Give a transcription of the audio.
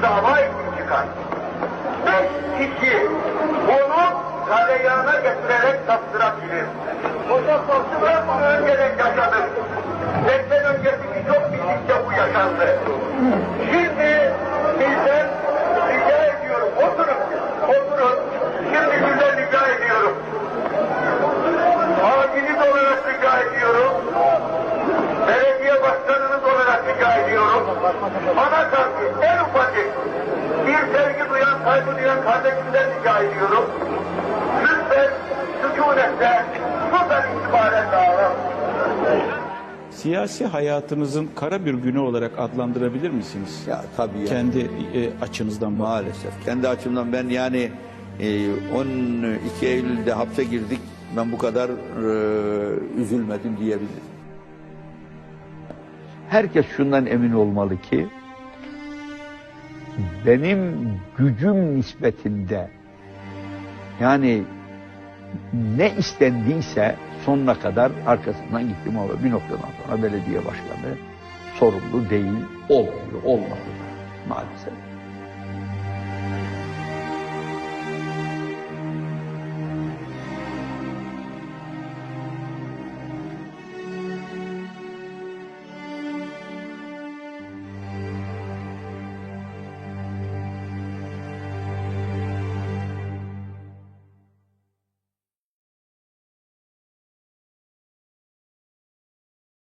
bir dava için çıkar. Beş kişi onu galeyana getirerek tattırabilir. Hocam karşı önceden yaşadık. Deprem öncesini çok birlikte bu yaşandı. Bana karşı en ufacık bir sevgi duyan, saygı duyan kardeşimden rica ediyorum. Lütfen sükunette buradan itibaren dağılın. Siyasi hayatınızın kara bir günü olarak adlandırabilir misiniz? Ya tabii yani. Kendi e, açınızdan bak. Maalesef. Kendi açımdan ben yani e, 12 Eylül'de hapse girdik. Ben bu kadar e, üzülmedim diyebilirim. Herkes şundan emin olmalı ki benim gücüm nispetinde yani ne istendiyse sonuna kadar arkasından gittim ama bir noktadan sonra belediye başkanı sorumlu değil, olmuyor, olmadı maalesef.